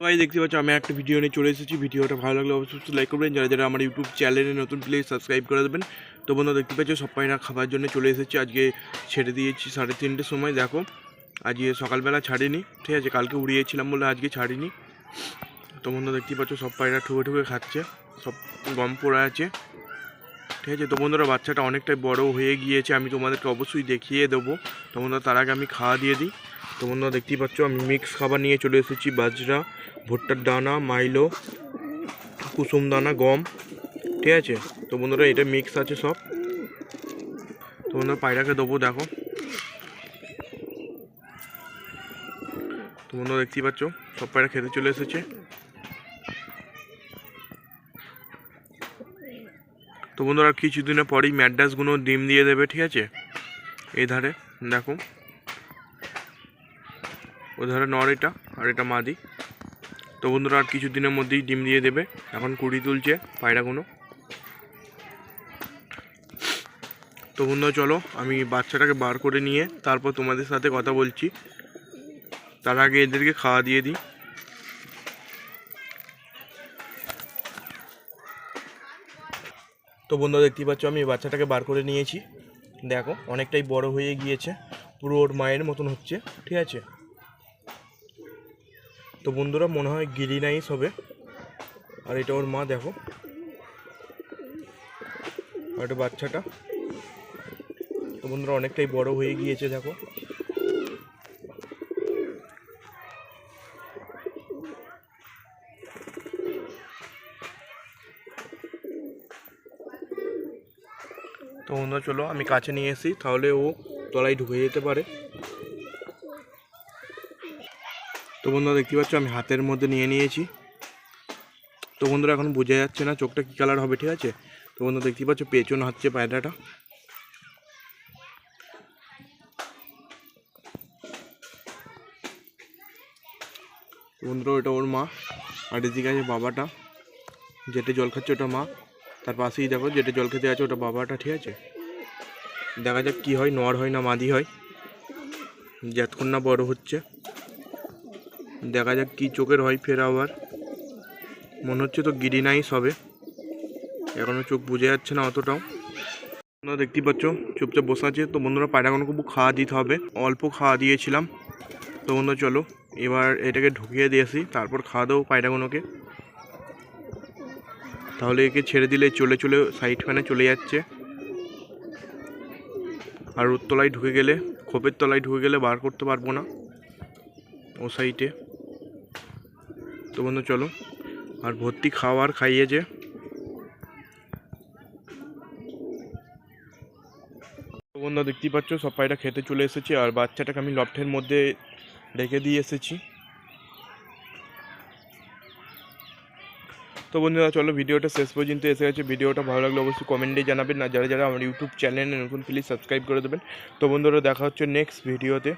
সবাই দেখতে পাচ্ছ, আমি একটা ভিডিও নিয়ে চলে এসেছি। ভিডিওটা ভালো লাগলে অবশ্যই লাইক করবেন। যারা যারা আমার ইউটিউব চ্যানেলে নতুন প্লিজ সাবস্ক্রাইব করে দেবেন। তো বন্ধু দেখতে পাচ্ছ সবাইরা খাবার জন্য চলে এসেছি। আজকে ছেড়ে দিয়েছি সাড়ে তিনটের সময়, দেখো। আজকে সকালবেলা ছাড়িনি, ঠিক আছে? কালকে উড়িয়েছিলাম বলে আজকে ছাড়িনি। তো বন্ধু দেখতে পাচ্ছ, সব পায়রা ঠুকে ঠুকে খাচ্ছে। সব গম পড়ে আছে। ঠিক আছে? তো বন্ধুরা, বাচ্চাটা অনেকটাই বড় হয়ে গিয়েছে। আমি তোমাদেরকে অবশ্যই দেখিয়ে দেবো। তো বন্ধুরা, তার আগে আমি খাওয়া দিয়ে দিই। তো বন্ধুরা দেখতেই পাচ্ছ, আমি মিক্স খাবার নিয়ে চলে এসেছি। বাজরা, ভুট্টার দানা, মাইলো, কুসুম দানা, গম, ঠিক আছে? তো বন্ধুরা, এটা মিক্স আছে সব। তো বন্ধুরা, পায়রাকে দেবো, দেখো। তো বন্ধুরা, দেখতেই পাচ্ছ, সব পায়রা খেতে চলে এসেছে। তো বন্ধুরা, কিছুদিনের পরেই ম্যাডাসগুলো ডিম দিয়ে দেবে, ঠিক আছে? এই ধারে দেখো। ও ধারে নর এটা, আর এটা মাদি। তো বন্ধুরা, আর কিছু দিনের মধ্যেই ডিম দিয়ে দেবে। এখন কুড়ি তুলছে পায়রাগুলো তো বন্ধুরা, চলো, আমি বাচ্চাটাকে বার করে নিয়ে তারপর তোমাদের সাথে কথা বলছি। তার আগে এদেরকে খাওয়া দিয়ে দিই। তো বন্ধুরা, দেখতেই পাচ্ছ, আমি বাচ্চাটাকে বার করে নিয়েছি। দেখো, অনেকটাই বড় হয়ে গিয়েছে। পুরো ওর মায়ের মতন হচ্ছে, ঠিক আছে? তো বন্ধুরা মনে হয় গিরি নাইস হবে। আর এটা ওর মা, দেখো। আর এটা বাচ্চাটা। তো বন্ধুরা অনেকটাই বড় হয়ে গিয়েছে, দেখো। তো বন্ধুরা চলো, আমি কাছে নিয়ে এসি তাহলে ও তলায় ঢুকে যেতে পারে। তো বন্ধুরা দেখতে পাচ্ছ, আমি হাতের মধ্যে নিয়ে নিয়েছি। তো বন্ধুরা এখন বোঝা যাচ্ছে না চোখটা কী কালার হবে, ঠিক আছে? তো বন্ধুরা দেখতে পাচ্ছ, পেছন হচ্ছে পায়রাটা। বন্ধুরা ওটা ওর মা আর এদিকে আছে বাবাটা। যেটা জল খাচ্ছে ওটা মা। তার পাশেই দেখো, যেটা জল খেতে আছে ওটা বাবাটা, ঠিক আছে? দেখা যাক কী হয়, নর হয় না মাদি হয়। যতক্ষণ না বড় হচ্ছে। দেখা যাক কি চোখের হয় ফের আবার। মনে হচ্ছে তো গিরি নাইস হবে এখনও চোখ বুঝে যাচ্ছে না অতটাও। তোমরা দেখতেই পাচ্ছ, চুপচাপ বসে আছে। তো বন্ধুরা পায়রাগুলো খুব খাওয়া দিতে হবে। অল্প খাওয়া দিয়েছিলাম। তো বন্ধুরা, চলো, এবার এটাকে ঢুকিয়ে দিয়েছি তারপর খাওয়া দেবো পায়রাগুলোকে তাহলে একে ছেড়ে দিলে চলে চলে সাইড ফ্যানে চলে যাচ্ছে। আর ওর তলায় ঢুকে গেলে, খোপের তলায় ঢুকে গেলে বার করতে পারব না। ও সাইডে তো বন্ধু, চলো। আর ভর্তি খাওয়ার খাইয়েছে। বন্ধু, দেখতেই পাচ্ছ সব পায়রা খেতে চলে এসেছে, আর বাচ্চাটাকে আমি লফটের মধ্যে রেখে দিয়ে এসেছি। তো বন্ধুরা, চলো, ভিডিওটা শেষ পর্যন্ত এসে গেছে। ভিডিওটা ভালো লাগলে অবশ্যই কমেন্টে জানাবেন। আর যারা যারা আমার ইউটিউব চ্যানেলে নতুন প্লিজ সাবস্ক্রাইব করে দেবেন। তো বন্ধুরা, দেখা হচ্ছে নেক্সট ভিডিওতে।